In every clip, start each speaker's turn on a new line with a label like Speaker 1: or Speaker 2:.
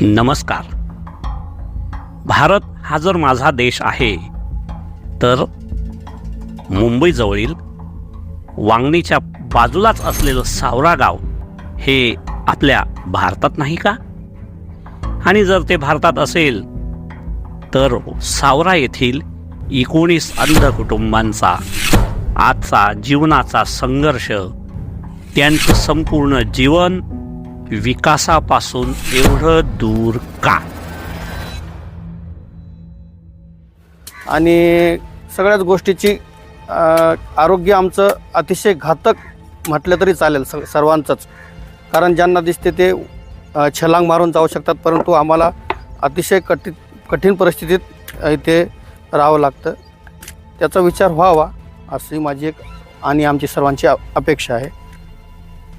Speaker 1: नमस्कार. भारत हा जर माझा देश आहे तर मुंबईजवळील वांगणीच्या बाजूलाच असलेलं सावरा गाव हे आपल्या भारतात नाही का? आणि जर ते भारतात असेल तर सावरा येथील एकोणीस अंध कुटुंबांचा आजचा जीवनाचा संघर्ष त्यांचं संपूर्ण जीवन विकासापासून एवढं दूर का?
Speaker 2: आणि सगळ्याच गोष्टीची अ, आरोग्य आमचं अतिशय घातक म्हटलं तरी चालेल स सर्वांचंच. कारण ज्यांना दिसते ते अ, छलांग मारून जाऊ शकतात परंतु आम्हाला अतिशय कठीण कठीण परिस्थितीत अ, इथे राहावं लागतं. त्याचा विचार व्हावा अशी माझी एक आणि आमची सर्वांची अ- अपेक्षा आहे.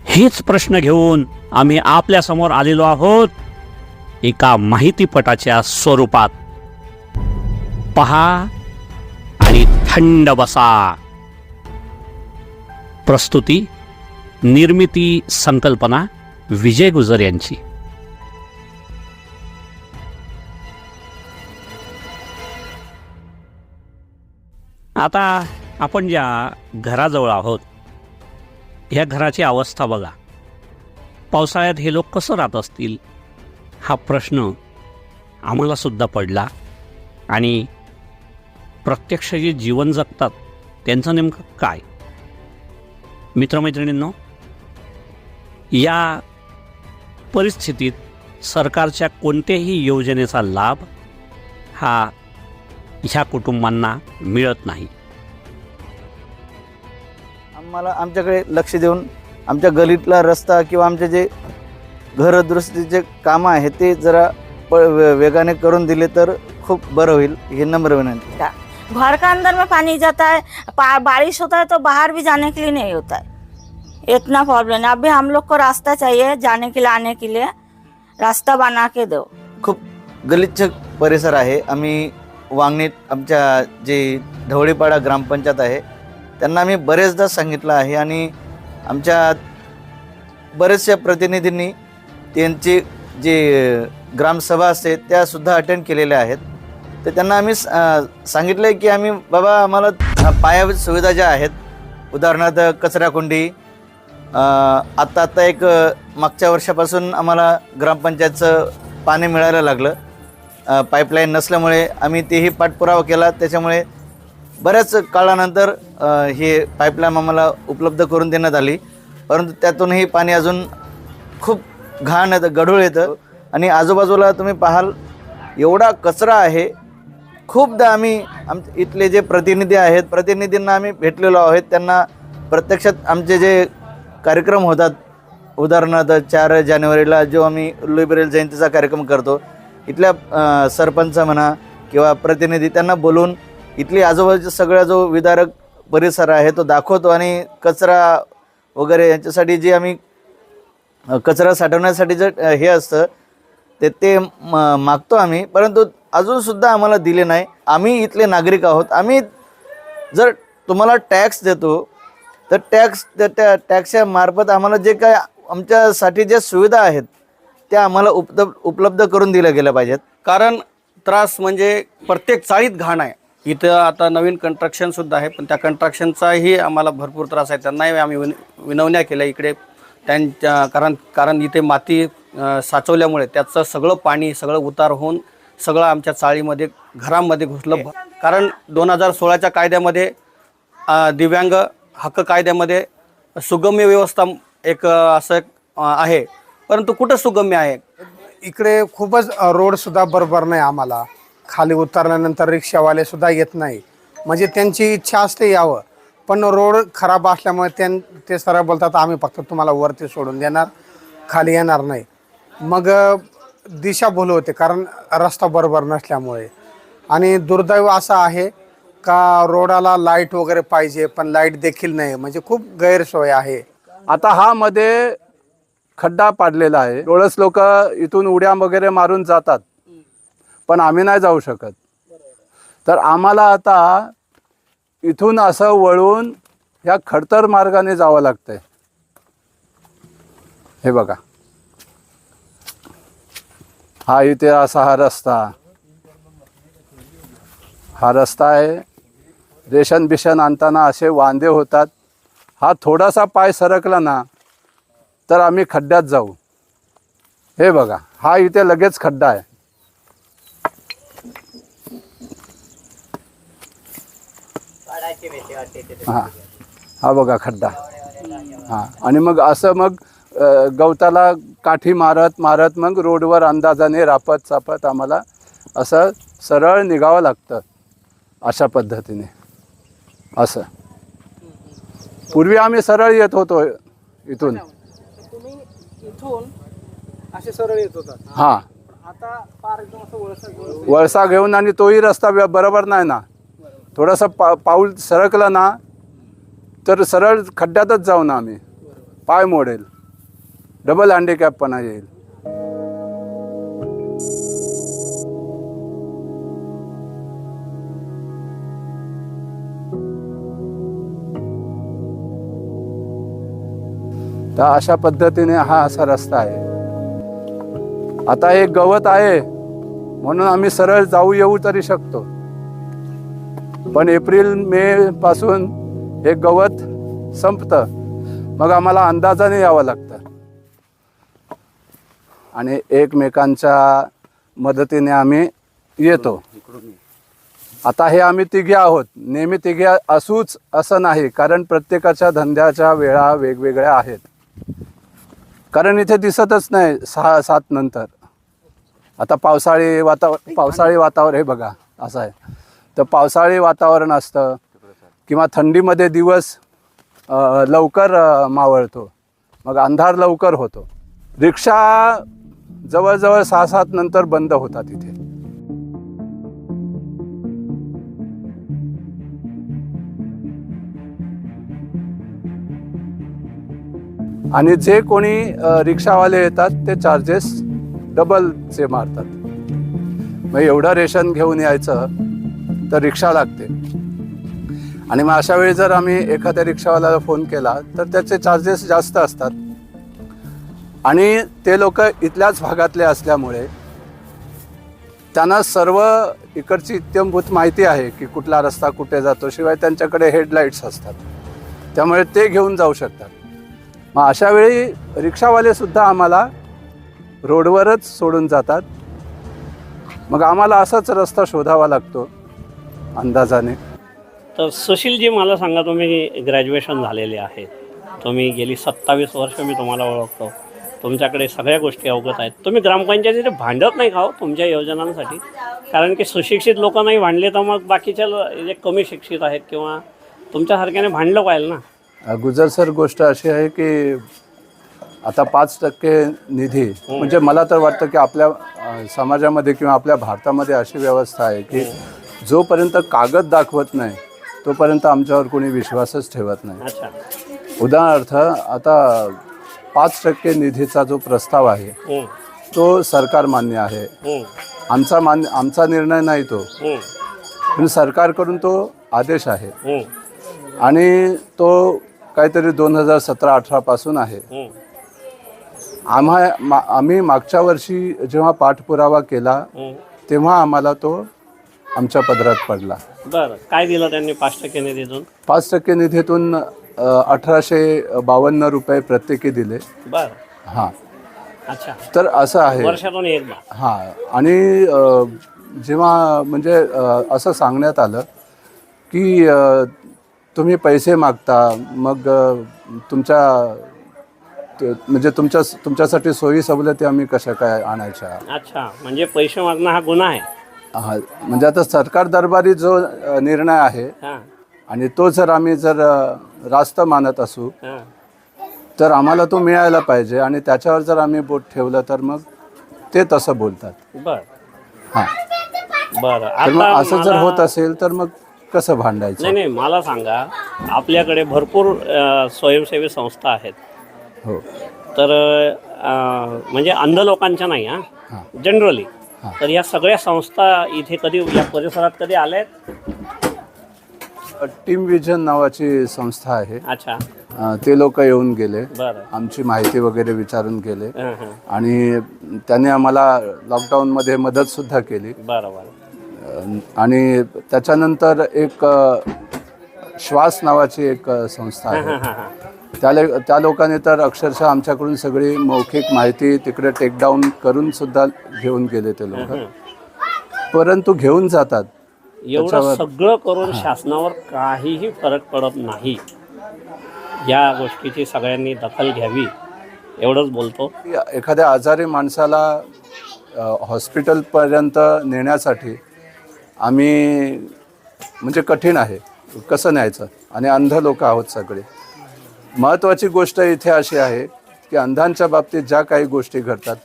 Speaker 1: हेच प्रश्न घेऊन आम्ही आपल्यासमोर आलेलो आहोत एका माहितीपटाच्या स्वरूपात. पहा आणि थंड बसा. प्रस्तुती निर्मिती संकल्पना विजय गुजर यांची. आता आपण ज्या घराजवळ आहोत ह्या घराची अवस्था बघा. पावसाळ्यात हे लोक कसं राहत असतील? हा प्रश्न आम्हालासुद्धा पडला. आणि प्रत्यक्ष जे जीवन जगतात त्यांचं नेमकं काय? मित्रमैत्रिणींनो या परिस्थितीत सरकारच्या कोणत्याही योजनेचा लाभ हा ह्या कुटुंबांना मिळत नाही.
Speaker 3: आम्हाला आमच्याकडे लक्ष देऊन आमच्या गलीतला रस्ता किंवा आमचे जे घर दुरुस्तीचे कामं आहेत ते जरा प वेगाने करून दिले तर खूप बरं होईल ही नम्र विनंती.
Speaker 4: घर का अंदर में पानी जाता है पा- बारिश होता है तो बाहर भी जाने के लिए नहीं होता है इतना प्रॉब्लम है अभी हम लोग को रास्ता चाहिए जाने के लिए आने के लिए. रास्ता बना के दो.
Speaker 3: खूप गलिच्छ परिसर आहे. आम्ही वांगणीत आमच्या जे ढवळीपाडा ग्रामपंचायत आहे त्यांना आम्ही बरेचदा सांगितलं आहे आणि आमच्या बरेचशा प्रतिनिधींनी त्यांची जे ग्रामसभा असते त्यासुद्धा अटेंड केलेल्या आहेत. तर त्यांना आम्ही सांगितलं आहे की आम्ही बाबा आम्हाला पायाभूत सुविधा ज्या आहेत उदाहरणार्थ कचराकुंडी आत्ता आत्ता एक मागच्या वर्षापासून आम्हाला ग्रामपंचायतचं पाणी मिळायला लागलं. पाईपलाईन नसल्यामुळे आम्ही तेही पाठपुरावा केला. त्याच्यामुळे बऱ्याच काळानंतर हे पाईपलाईन आम्हाला उपलब्ध करून देण्यात आली. परंतु त्यातूनही पाणी अजून खूप घाण येतं गढूळ येतं. आणि आजूबाजूला तुम्ही पाहाल एवढा कचरा आहे. खूपदा आम्ही आम इथले जे प्रतिनिधी आहेत प्रतिनिधींना आम्ही भेटलेलो आहोत. त्यांना प्रत्यक्षात आमचे जे कार्यक्रम होतात उदाहरणार्थ चार जानेवारीला जो आम्ही लुईबरेल जयंतीचा कार्यक्रम करतो इथल्या सरपंच म्हणा किंवा प्रतिनिधी त्यांना बोलून इथली आजूबाजूचा सगळा जो विदारक परिसर आहे तो दाखवतो आणि कचरा वगैरे याच्यासाठी जे आम्ही कचरा साठवण्यासाठी जे हे असतं ते ते मागतो आम्ही. परंतु अजूनसुद्धा आम्हाला दिले नाही. आम्ही इथले नागरिक आहोत. आम्ही जर तुम्हाला टॅक्स देतो तर टॅक्स त्या त्या टॅक्सच्या मार्फत आम्हाला जे काय आमच्यासाठी ज्या सुविधा आहेत त्या आम्हाला उपलब्ध उपलब्ध करून दिल्या गेल्या पाहिजेत.
Speaker 2: कारण त्रास म्हणजे प्रत्येक चाळीत घाण आहे. इथं आता नवीन कंस्ट्रक्शन सुद्धा आहे पण त्या कंट्रक्शनचाही आम्हाला भरपूर त्रास आहे. त्यांनाही आम्ही विन विनवण्या केल्या इकडे. त्यांच्या कारण कारण इथे माती साचवल्यामुळे त्याचं सगळं पाणी सगळं उतार होऊन सगळं आमच्या चाळीमध्ये घरामध्ये घुसलं. कारण दोन हजार सोळाच्या कायद्यामध्ये दिव्यांग हक्क कायद्यामध्ये सुगम्य व्यवस्था एक असं एक, आहे. परंतु कुठं सुगम्य आहे?
Speaker 5: इकडे खूपच रोडसुद्धा बरोबर नाही आम्हाला. खाली उतरल्यानंतर रिक्षावाले सुद्धा येत नाही. म्हणजे त्यांची इच्छा असते यावं. पण रोड खराब असल्यामुळे त्यां ते सरळ बोलतात आम्ही फक्त तुम्हाला वरती सोडून देणार खाली येणार नाही. मग दिशा दिशाभूल होते कारण रस्ता बरोबर नसल्यामुळे. आणि दुर्दैव असं आहे का रोडाला लाइट वगैरे पाहिजे पण लाइट देखील नाही. म्हणजे खूप गैरसोय आहे.
Speaker 6: आता हा मध्ये खड्डा पाडलेला आहे. डोळस लोक इथून उड्या वगैरे मारून जातात. पण आम्ही नाही जाऊ शकत. तर आम्हाला आता इथून असं वळून ह्या खडतर मार्गाने जावं लागतंय. हे बघा. हा इथे असा हा रस्ता. हा रस्ता आहे. रेशन बिशन आणताना असे वांदे होतात. हा थोडासा पाय सरकला ना तर आम्ही खड्ड्यात जाऊ. हे बघा हा इथे लगेच खड्डा आहे. हा. हा बघा खड्डा. हा. आणि मग असं मग गवताला काठी मारत मारत मग रोडवर अंदाजाने रापत चापत आम्हाला असं सरळ निघावं लागतं अशा पद्धतीने. असं. पूर्वी आम्ही सरळ येत होतो इथून.
Speaker 2: तुम्ही इथून असे सरळ येत होता
Speaker 6: हां.
Speaker 2: वळसा
Speaker 6: घेऊन आणि तोही रस्ता बरोबर नाही ना. थोडंसं पा पाऊल सरकलं ना तर सरळ खड्ड्यातच जाऊ ना आम्ही. पाय मोडेल. डबल हँडिकॅपपणा येईल. तर अशा पद्धतीने हा असा रस्ता आहे. आता एक गवत आहे म्हणून आम्ही सरळ जाऊ येऊ तरी शकतो. पण एप्रिल मे पासून हे गवत संपतं. मग आम्हाला अंदाजाने यावं लागतं. आणि एकमेकांच्या मदतीने आम्ही येतो. आता हे आम्ही तिघे आहोत. नेहमी तिघे असूच असं नाही कारण प्रत्येकाच्या धंद्याच्या वेळा वेगवेगळ्या आहेत. कारण इथे दिसतच नाही सहा सात नंतर. आता पावसाळी वातावरण पावसाळी वातावरण हे बघा असं आहे. तर पावसाळी वातावरण असतं किंवा थंडीमध्ये दिवस लवकर मावळतो. मग अंधार लवकर होतो. रिक्षा जवळजवळ सहा सात नंतर बंद होतात इथे. आणि जे कोणी रिक्षावाले येतात ते चार्जेस डबलचे मारतात. मग एवढं रेशन घेऊन यायचं तर रिक्षा लागते. आणि मग अशा वेळी जर आम्ही एखाद्या रिक्षावाल्याला फोन केला तर त्याचे चार्जेस जास्त असतात. आणि ते लोक इथल्याच भागातले असल्यामुळे त्यांना सर्व इकडची इत्यंभूत माहिती आहे की कुठला रस्ता कुठे जातो शिवाय त्यांच्याकडे हेडलाईट्स असतात. त्यामुळे ते घेऊन जाऊ शकतात. मग अशा वेळी रिक्षावालेसुद्धा आम्हाला रोडवरच सोडून जातात. मग आम्हाला असाच रस्ता शोधावा लागतो. अंदाजाने.
Speaker 1: तर सुशीलजी मला सांगा तुम्ही ग्रॅज्युएशन झालेले आहे तुम्ही गेली सत्तावीस वर्ष मी तुम्हाला ओळखतो. तुमच्याकडे सगळ्या गोष्टी अवगत आहेत. तुम्ही ग्रामपंचायतीचे भांडत नाही का हो तुमच्या योजनांसाठी? कारण की सुशिक्षित लोक नाही भांडले तर मग बाकीच्या जे कमी शिक्षित आहेत किंवा तुमच्यासारख्याने भांडलं पाहिजे ना.
Speaker 6: गुजर सर गोष्ट अशी आहे की आता पाच टक्के निधी म्हणजे मला तर वाटतं की आपल्या समाजामध्ये किंवा आपल्या भारतामध्ये अशी व्यवस्था आहे की जोपर्यंत कागद दाखवत नाही तोपर्यंत आमच्यावर कोणी विश्वासच ठेवत नाही. उदाहरणार्थ आता पाच टक्के निधीचा जो प्रस्ताव आहे
Speaker 1: हं,
Speaker 6: तो सरकार मान्य आहे.
Speaker 1: हं,
Speaker 6: आमचा मान्य आमचा निर्णय नाही तो.
Speaker 1: हं,
Speaker 6: पण सरकारकडून तो आदेश आहे.
Speaker 1: हं,
Speaker 6: आणि तो काहीतरी दोन हजार सतरा अठरापासून आहे.
Speaker 1: हं.
Speaker 6: आम्हा मा आम्ही मागच्या वर्षी जेव्हा पाठपुरावा केला. तेव्हा आम्हाला तो आमच्या पदरात पडला.
Speaker 1: बरं. काय दिलं त्यांनी पाच टक्के निधीतून?
Speaker 6: पाच टक्के निधीतून अठराशे बावन्न रुपये प्रत्येकी दिले.
Speaker 1: बरं.
Speaker 6: हां.
Speaker 1: अच्छा.
Speaker 6: तर असं आहे.
Speaker 1: वर्षातून एकदा.
Speaker 6: हां. आणि अ, जेव्हा म्हणजे अ, असं सांगण्यात आलं की अ, तुम्ही पैसे मागता मग अ, तुमच्या त- म्हणजे तुमच्या तुमच्यासाठी सोयी सवलती आम्ही कशा काय आणायच्या?
Speaker 1: अच्छा. म्हणजे पैसे मागणं हा गुन्हा आहे.
Speaker 6: हा म्हणजे आता सरकार दरबारी जो अ, निर्णय आहे
Speaker 1: हां.
Speaker 6: आणि तो जर आम्ही जर अ, रास्त मानत असू
Speaker 1: हां.
Speaker 6: तर आम्हाला तो मिळायला पाहिजे आणि त्याच्यावर जर आम्ही बोट ठेवलं तर मग ते तसं बोलतात.
Speaker 1: बरं.
Speaker 6: हां.
Speaker 1: बरं.
Speaker 6: तर मग
Speaker 1: आता
Speaker 6: असं जर
Speaker 1: मला-
Speaker 6: होत असेल तर मग कसं भांडायचं?
Speaker 1: नाही नाही मला सांगा आपल्याकडे भरपूर अ, स्वयंसेवी संस्था आहेत.
Speaker 6: हो.
Speaker 1: तर अ, म्हणजे अंध लोकांच्या नाही हां.
Speaker 6: हां.
Speaker 1: जनरली. तर या सगळ्या संस्था इथे कधी या परिसरात कधी आल्या आहेत
Speaker 6: टीम विजन नावाची संस्था आहे.
Speaker 1: अच्छा.
Speaker 6: अं, ते लोक येऊन गेले.
Speaker 1: बरं.
Speaker 6: आमची माहिती वगैरे विचारून गेले.
Speaker 1: हां हां.
Speaker 6: आणि त्यांनी आम्हाला लॉकडाऊनमध्ये मदतसुद्धा केली.
Speaker 1: बरं बरं.
Speaker 6: अं, आणि त्याच्यानंतर एक अ, श्वास नावाची एक अ, संस्था आहे.
Speaker 1: हां हां.
Speaker 6: त्या ले- त्या लोकांनी तर अक्षरशः आमच्याकडून सगळी मौखिक माहिती तिकडे टेकडाऊन करून सुद्धा घेऊन गेले ते लोक. परंतु घेऊन जातात.
Speaker 1: एवढं सगळं करून शासनावर काहीही फरक पडत नाही. या गोष्टीची सगळ्यांनी दखल घ्यावी एवढंच बोलतो.
Speaker 6: एखाद्या आजारी माणसाला हॉस्पिटलपर्यंत नेण्यासाठी आम्ही म्हणजे कठीण आहे. कसं न्यायचं? आणि अंध लोक आहोत सगळे. महत्त्वाची गोष्ट इथे अशी आहे की अंधांच्या बाबतीत ज्या काही गोष्टी घडतात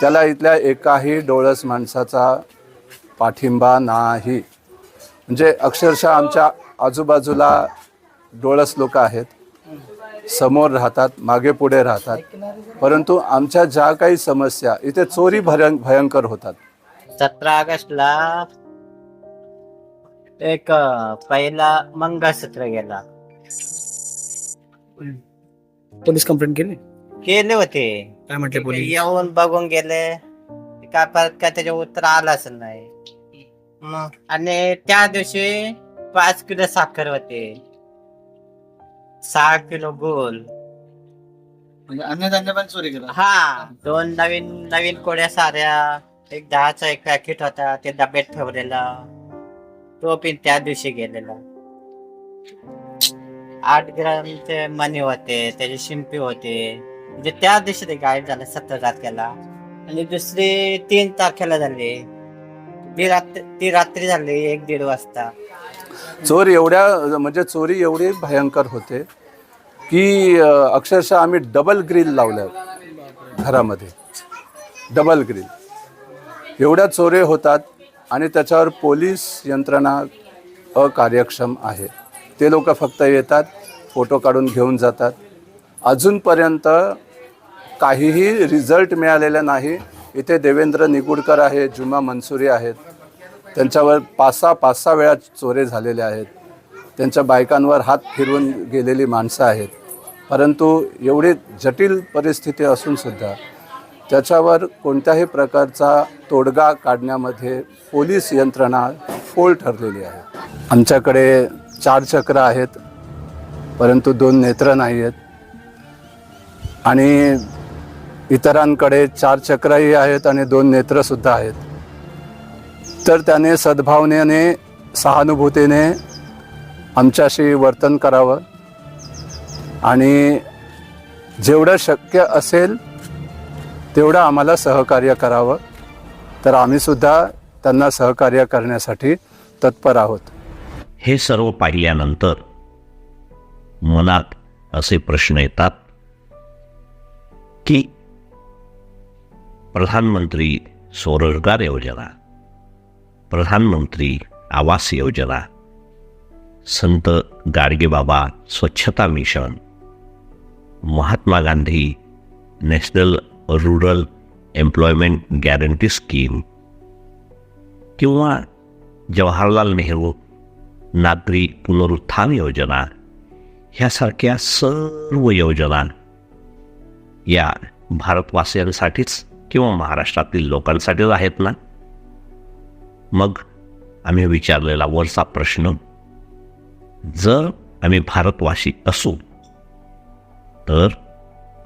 Speaker 6: त्याला इथल्या एकाही डोळस माणसाचा पाठिंबा नाही. म्हणजे अक्षरशः आमच्या आजूबाजूला डोळस लोक आहेत. समोर राहतात मागे पुढे राहतात. परंतु आमच्या ज्या काही समस्या इथे चोरी भयं भयंकर होतात.
Speaker 7: सतरा ऑगस्टला एक पहिला मंगळसूत्र गेला.
Speaker 2: पोलीस कंप्लेंट केली?
Speaker 7: केले होते.
Speaker 2: काय म्हटले पोलीस?
Speaker 7: येऊन बघून गेले. काय परत काय त्याच्या उत्तर आलाच नाही. मग आणि त्या दिवशी पाच किलो साखर होते. सहा किलो गोल.
Speaker 3: म्हणजे अन्नधान्य पण चोरी केला.
Speaker 7: हा दोन नवीन नवीन कोड्या साऱ्या. एक दहाचा एक पॅकेट होता ते डब्यात ठेवलेला. तो पण त्या दिवशी गेलेला. आठ ग्रामचे मणी होते त्याचे शिंपी होते. म्हणजे त्या दिवशी ते गायब झाले सतरा तारखेला. आणि दुसरी तीन तारखेला झाली. ती रात्री ती रात्री झाली एक दीड वाजता.
Speaker 6: चोर एवढ्या म्हणजे चोरी एवढी भयंकर होते की अ, अक्षरशः आम्ही डबल ग्रिल लावल्या घरामध्ये. डबल ग्रिल एवढ्या चोरी होतात आणि त्याच्यावर पोलीस यंत्रणा अकार्यक्षम आहे. ते लोक फक्त येतात फोटो काढून घेऊन जातात. अजूनपर्यंत काहीही रिझल्ट मिळालेला नाही. इथे देवेंद्र निगुडकर आहे जुमा मनसुरी आहेत. त्यांच्यावर पाच सहा पाच सहा वेळा चोरे झालेले आहेत. त्यांच्या बायकांवर हात फिरवून गेलेली माणसं आहेत. परंतु एवढी जटिल परिस्थिती असूनसुद्धा त्याच्यावर कोणत्याही प्रकारचा तोडगा काढण्यामध्ये पोलीस यंत्रणा फोल ठरलेली आहे. आमच्याकडे चार चक्र आहेत परंतु दोन नेत्र नाही आहेत आणि इतरांकडे चार चक्रही आहेत आणि दोन नेत्रसुद्धा आहेत. तर त्याने सद्भावनेने सहानुभूतीने आमच्याशी वर्तन करावं. आणि जेवढं शक्य असेल तेवढं आम्हाला सहकार्य करावं. तर आम्हीसुद्धा त्यांना सहकार्य करण्यासाठी तत्पर आहोत.
Speaker 8: हे सर्व पाहिल्यानंतर मनात असे प्रश्न येतात की प्रधानमंत्री स्वरोजगार योजना प्रधानमंत्री आवास योजना संत गाडगेबाबा स्वच्छता mission Mahatma Gandhi national rural employment guarantee scheme किंवा जवाहरलाल नेहरू नागरी पुनरुत्थान योजना ह्यासारख्या सर्व योजना या भारतवासियांसाठीच किंवा महाराष्ट्रातील लोकांसाठीच आहेत ना? मग आम्ही विचारलेला वरचा प्रश्न जर आम्ही भारतवासी असू तर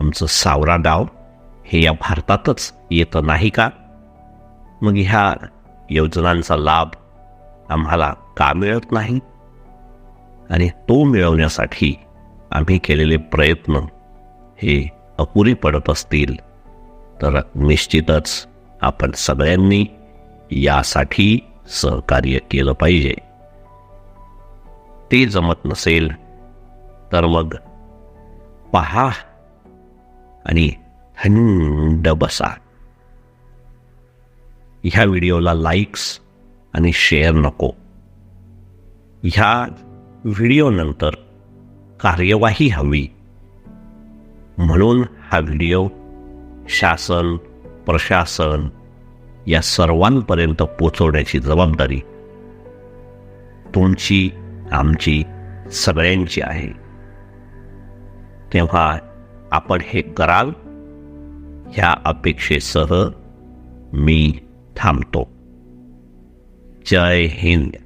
Speaker 8: आमचं सावरा गाव हे या भारतातच येतं नाही का? मग ह्या योजनांचा लाभ आम्हाला का मिळत नाही. आणि तो मिळवण्यासाठी आम्ही केलेले प्रयत्न हे अपुरे पडत असतील तर निश्चितच आपण सगळ्यांनी यासाठी सहकार्य केलं पाहिजे. ते जमत नसेल तर मग पहा आणि थंड बसा. ह्या व्हिडिओला लाईक्स आणि शेअर नको. ह्या व्हिडिओनंतर कार्यवाही हवी. म्हणून हा व्हिडिओ शासन प्रशासन या सर्वांपर्यंत पोचवण्याची जबाबदारी तुमची आमची सगळ्यांची आहे. तेव्हा आपण हे कराल ह्या अपेक्षेसह मी थांबतो. जय हिंद.